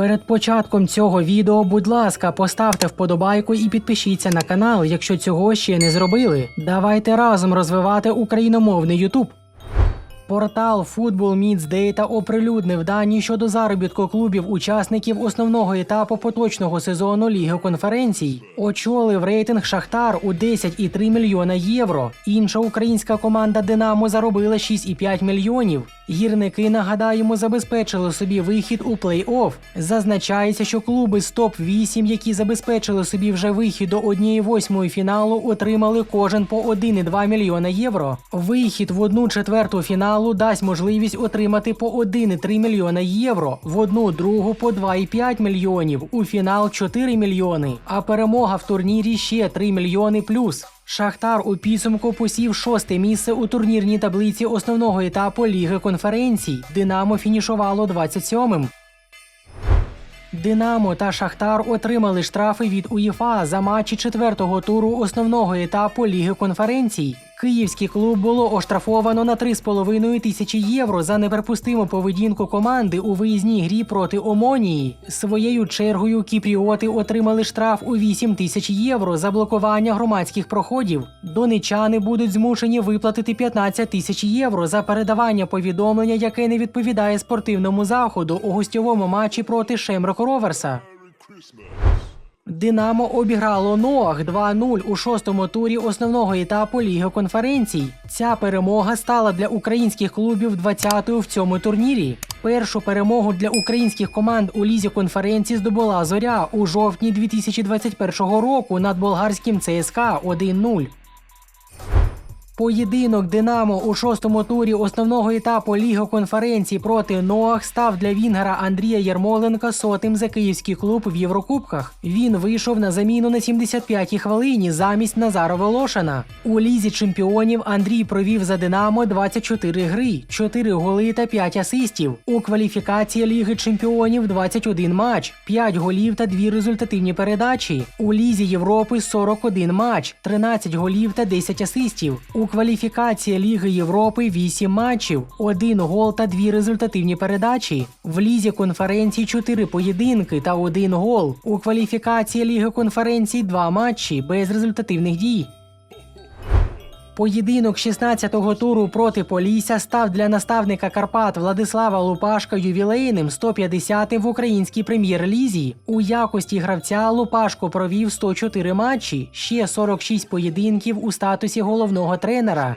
Перед початком цього відео, будь ласка, поставте вподобайку і підпишіться на канал, якщо цього ще не зробили. Давайте разом розвивати україномовний Ютуб. Портал Football Meets Data оприлюднив дані щодо заробітку клубів учасників основного етапу поточного сезону Ліги конференцій. Очолив рейтинг Шахтар у 10,3 мільйона євро. Інша українська команда Динамо заробила 6,5 мільйонів. Гірники, нагадаємо, забезпечили собі вихід у плей-офф. Зазначається, що клуби з топ-8, які забезпечили собі вже вихід до 1-8 фіналу, отримали кожен по 1,2 мільйона євро. Вихід в одну четверту фіналу дасть можливість отримати по 1,3 мільйона євро, в одну другу по 2,5 мільйонів, у фінал 4 мільйони, а перемога в турнірі ще 3 мільйони плюс. Шахтар у підсумку посів шосте місце у турнірній таблиці основного етапу Ліги конференцій. Динамо фінішувало 27-м. Динамо та Шахтар отримали штрафи від УЄФА за матчі четвертого туру основного етапу Ліги конференцій. Київський клуб було оштрафовано на 3,5 тисячі євро за неприпустиму поведінку команди у виїзній грі проти Омонії. Своєю чергою кіпріоти отримали штраф у 8 тисяч євро за блокування громадських проходів. Донечани будуть змушені виплатити 15 тисяч євро за передавання повідомлення, яке не відповідає спортивному заходу у гостьовому матчі проти Шемрок Роверса. Динамо обіграло Ноах 2-0 у шостому турі основного етапу Ліги конференцій. Ця перемога стала для українських клубів 20-ю в цьому турнірі. Першу перемогу для українських команд у лізі конференції здобула Зоря у жовтні 2021 року над болгарським ЦСКА 1-0. Поєдинок Динамо у шостому турі основного етапу Ліги конференції проти Ноах став для Вінгера Андрія Ярмоленка сотим за київський клуб в Єврокубках. Він вийшов на заміну на 75-й хвилині замість Назара Волошина. У лізі чемпіонів Андрій провів за Динамо 24 гри, 4 голи та 5 асистів. У кваліфікації Ліги чемпіонів 21 матч, 5 голів та 2 результативні передачі. У лізі Європи 41 матч, 13 голів та 10 асистів. У кваліфікації Ліги Європи 8 матчів, 1 гол та 2 результативні передачі. В лізі конференції 4 поєдинки та 1 гол. У кваліфікації Ліги конференцій 2 матчі без результативних дій. Поєдинок 16-го туру проти Полісся став для наставника Карпат Владислава Лупашка ювілейним 150-м в українській прем'єр-лізі. У якості гравця Лупашко провів 104 матчі, ще 46 поєдинків у статусі головного тренера.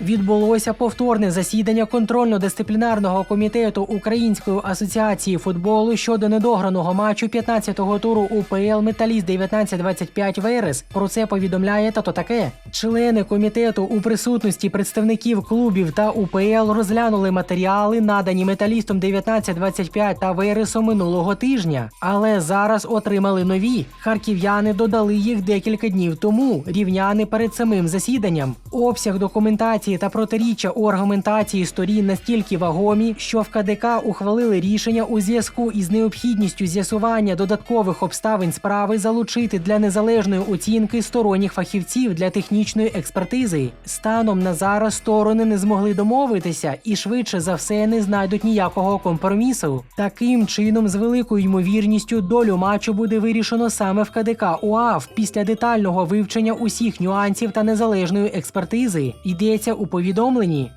Відбулося повторне засідання контрольно-дисциплінарного комітету Української асоціації футболу щодо недограного матчу 15-го туру УПЛ Металіст 1925 Верес. Про це повідомляє тато таке. Члени комітету у присутності представників клубів та УПЛ розглянули матеріали, надані металістом 1925 та Вересом минулого тижня, але зараз отримали нові. Харків'яни додали їх декілька днів тому. Рівняни перед самим засіданням. Обсяг документації та протиріччя у аргументації сторін настільки вагомі, що в КДК ухвалили рішення у зв'язку із необхідністю з'ясування додаткових обставин справи залучити для незалежної оцінки сторонніх фахівців для технічної експертизи. Станом на зараз сторони не змогли домовитися і швидше за все не знайдуть ніякого компромісу. Таким чином, з великою ймовірністю, долю матчу буде вирішено саме в КДК УАВ після детального вивчення усіх нюансів та незалежної експертизи. Йдеться у повідомленні.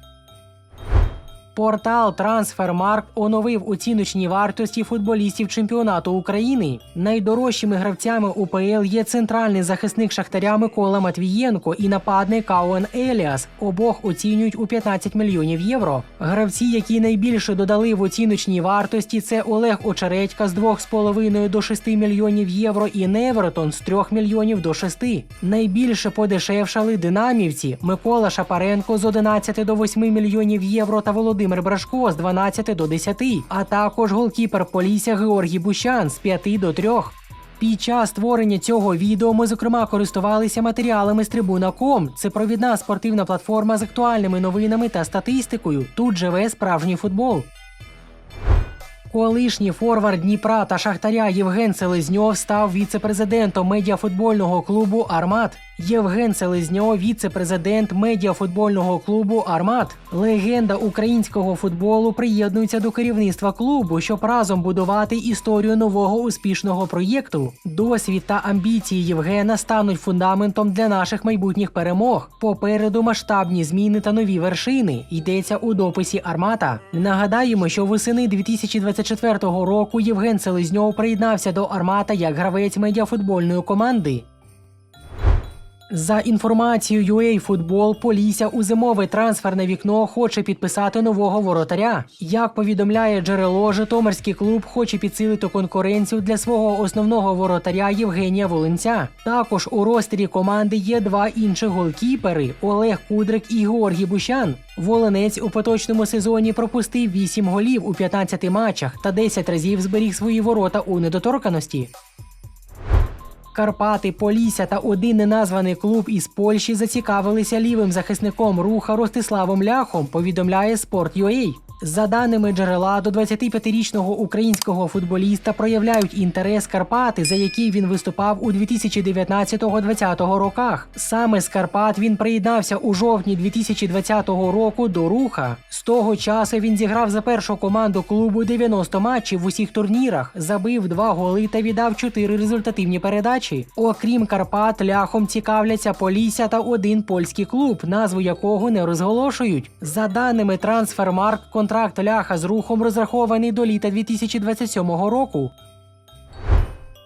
Портал Трансфермарк оновив оціночні вартості футболістів чемпіонату України. Найдорожчими гравцями УПЛ є центральний захисник Шахтаря Микола Матвієнко і нападник Кауен Еліас. Обох оцінюють у 15 мільйонів євро. Гравці, які найбільше додали в оціночній вартості, це Олег Очередька з 2,5 до 6 мільйонів євро і Невертон з 3 мільйонів до 6. Найбільше подешевшали динамівці Микола Шапаренко з 11 до 8 мільйонів євро та Володимир Брашко з 12 до 10, а також голкіпер Полісся Георгій Бущан з 5 до 3. Під час створення цього відео ми зокрема користувалися матеріалами з Трибуна.ком. Це провідна спортивна платформа з актуальними новинами та статистикою. Тут живе справжній футбол. Колишній форвард Дніпра та Шахтаря Євген Селезньов став віце-президентом медіафутбольного клубу Армат. Євген Селезньо, віце-президент медіафутбольного клубу Армат. Легенда українського футболу приєднується до керівництва клубу, щоб разом будувати історію нового успішного проєкту. Досвід та амбіції Євгена стануть фундаментом для наших майбутніх перемог. Попереду масштабні зміни та нові вершини. Йдеться у дописі Армата. Нагадаємо, що восени 2024 року Євген Селезньов приєднався до Армата як гравець медіафутбольної команди. За інформацією UA Football, Полісся у зимове трансферне вікно хоче підписати нового воротаря. Як повідомляє джерело, Житомирський клуб хоче підсилити конкуренцію для свого основного воротаря Євгенія Волинця. Також у ростері команди є два інші голкіпери Олег Кудрик і Георгій Бущан. Волинець у поточному сезоні пропустив 8 голів у 15 матчах та 10 разів зберіг свої ворота у недоторканості. Карпати, Полісся та один неназваний клуб із Польщі зацікавилися лівим захисником руха Ростиславом Ляхом, повідомляє Sport.ua. За даними джерела, до 25-річного українського футболіста проявляють інтерес Карпати, за який він виступав у 2019-2020 роках. Саме з Карпат він приєднався у жовтні 2020 року до руха. З того часу він зіграв за першу команду клубу 90 матчів в усіх турнірах, забив два голи та віддав чотири результативні передачі. Окрім Карпат, ляхом цікавляться Полісся та один польський клуб, назву якого не розголошують. За даними Трансфермарк, контракт ляха з рухом розрахований до літа 2027 року.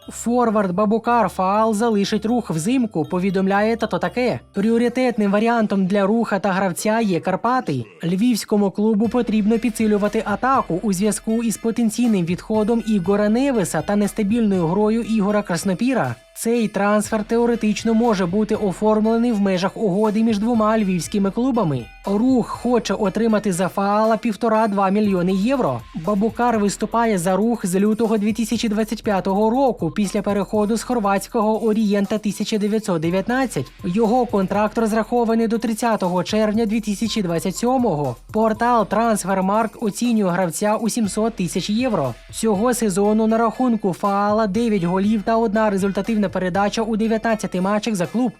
Форвард Бабукар Фаал залишить рух взимку, повідомляє тато таке. Пріоритетним варіантом для руха та гравця є Карпати. Львівському клубу потрібно підсилювати атаку у зв'язку із потенційним відходом Ігора Невеса та нестабільною грою Ігора Краснопіра. Цей трансфер теоретично може бути оформлений в межах угоди між двома львівськими клубами. Рух хоче отримати за фаала 1,5-2 мільйони євро. Бабукар виступає за рух з лютого 2025 року після переходу з хорватського Орієнта 1919. Його контракт розрахований до 30 червня 2027-го. Портал Трансфермарк оцінює гравця у 700 тисяч євро. Цього сезону на рахунку фаала 9 голів та одна результативна передача у 19 матчах за клуб.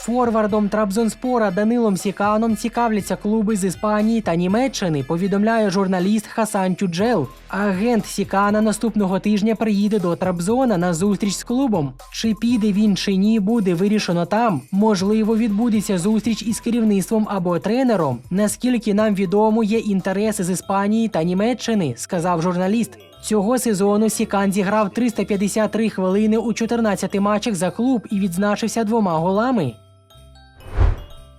Форвардом Трабзонспора Данилом Сіканом цікавляться клуби з Іспанії та Німеччини, повідомляє журналіст Хасан Тюджел. Агент Сікана наступного тижня приїде до Трабзона на зустріч з клубом. Чи піде він чи ні, буде вирішено там. Можливо, відбудеться зустріч із керівництвом або тренером. Наскільки нам відомо, є інтереси з Іспанії та Німеччини, сказав журналіст. Цього сезону Сікан зіграв 353 хвилини у 14 матчах за клуб і відзначився двома голами.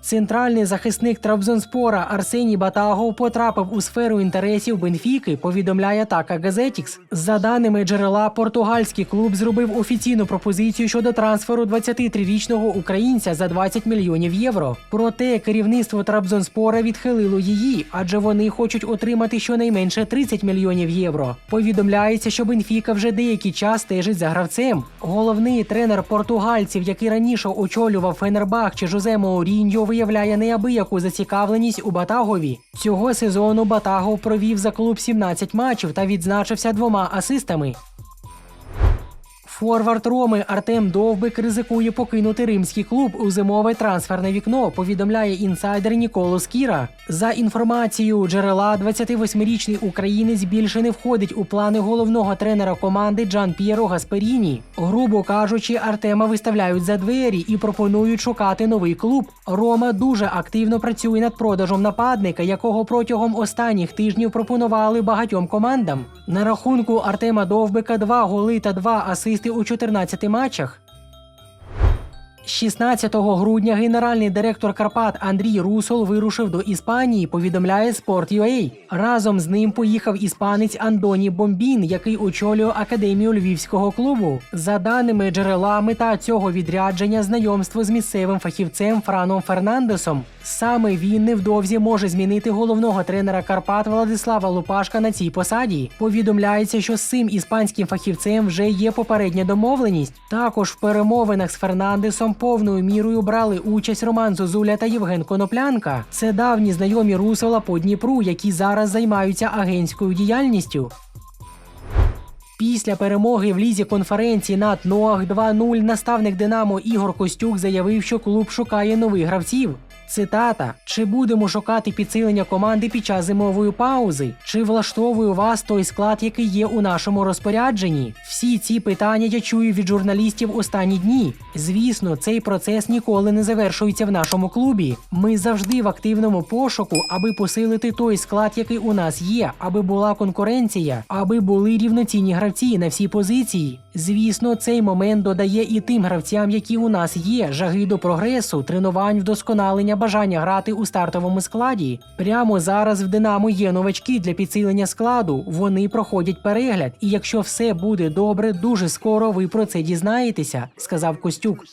Центральний захисник Трабзонспора Арсеній Батагов потрапив у сферу інтересів Бенфіки, повідомляє Така Газетікс. За даними джерела, португальський клуб зробив офіційну пропозицію щодо трансферу 23-річного українця за 20 мільйонів євро. Проте керівництво Трабзонспора відхилило її, адже вони хочуть отримати щонайменше 30 мільйонів євро. Повідомляється, що Бенфіка вже деякий час стежить за гравцем. Головний тренер португальців, який раніше очолював Фенербах чи Жозе Мауріньо, виявляє неабияку зацікавленість у Батагові. Цього сезону Батагов провів за клуб 17 матчів та відзначився двома асистами. Форвард Роми Артем Довбик ризикує покинути римський клуб у зимове трансферне вікно. Повідомляє інсайдер Ніколо Скіра. За інформацією джерела, 28-річний українець більше не входить у плани головного тренера команди Джан П'єро Гасперіні. Грубо кажучи, Артема виставляють за двері і пропонують шукати новий клуб. Рома дуже активно працює над продажем нападника, якого протягом останніх тижнів пропонували багатьом командам. На рахунку Артема Довбика два голи та два асисти у 14 матчах. 16 грудня генеральний директор Карпат Андрій Русол вирушив до Іспанії, повідомляє Sport.ua. Разом з ним поїхав іспанець Андоні Бомбін, який очолює академію львівського клубу. За даними джерела, мета цього відрядження знайомство з місцевим фахівцем Франом Фернандесом. Саме він невдовзі може змінити головного тренера Карпат Владислава Лупашка на цій посаді. Повідомляється, що з цим іспанським фахівцем вже є попередня домовленість. Також в перемовинах з Фернандесом повною мірою брали участь Роман Зозуля та Євген Коноплянка. Це давні знайомі русала по Дніпру, які зараз займаються агентською діяльністю. Після перемоги в лізі конференції над Ноах 2-0 наставник Динамо Ігор Костюк заявив, що клуб шукає нових гравців. Цитата: чи будемо шукати підсилення команди під час зимової паузи? Чи влаштовує вас той склад, який є у нашому розпорядженні? Всі ці питання я чую від журналістів останні дні. Звісно, цей процес ніколи не завершується в нашому клубі. Ми завжди в активному пошуку, аби посилити той склад, який у нас є, аби була конкуренція, аби були рівноцінні гравці на всі позиції. Звісно, цей момент додає і тим гравцям, які у нас є, жаги до прогресу, тренувань, вдосконалення, бажання грати у стартовому складі. Прямо зараз в Динамо є новачки для підсилення складу. Вони проходять перегляд, і якщо все буде добре, дуже скоро ви про це дізнаєтеся, сказав Костюк.